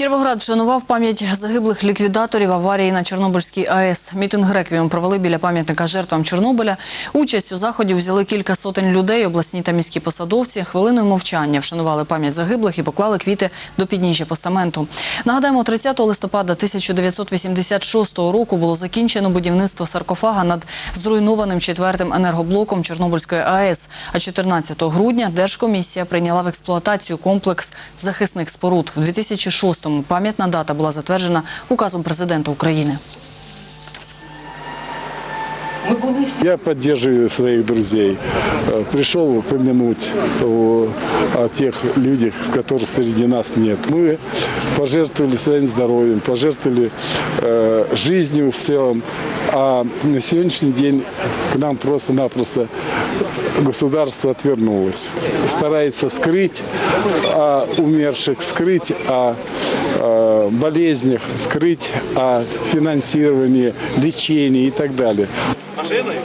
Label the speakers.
Speaker 1: Кіровоград вшанував пам'ять загиблих ліквідаторів аварії на Чорнобильській АЕС. Мітинг реквієм провели біля пам'ятника жертвам Чорнобиля. Участь у заході взяли кілька сотень людей, обласні та міські посадовці. Хвилиною мовчання вшанували пам'ять загиблих і поклали квіти до підніжжя постаменту. Нагадаємо, 30 листопада 1986 року було закінчено будівництво саркофага над зруйнованим четвертим енергоблоком Чорнобильської АЕС. А 14 грудня Держкомісія прийняла в експлуатацію комплекс захисних споруд. В 2006-му пам'ятна дата була затверджена указом президента України.
Speaker 2: Я поддерживаю своих друзей. Э, Пришел помянуть о, о тех людях, которых среди нас нет. Мы пожертвовали своим здоровьем, пожертвовали э, жизнью в целом. А на сегодняшний день к нам просто-напросто государство отвернулось. Старается скрыть о умерших, скрыть о э, болезнях, скрыть о финансировании, лечении и так далее.
Speaker 3: машиною.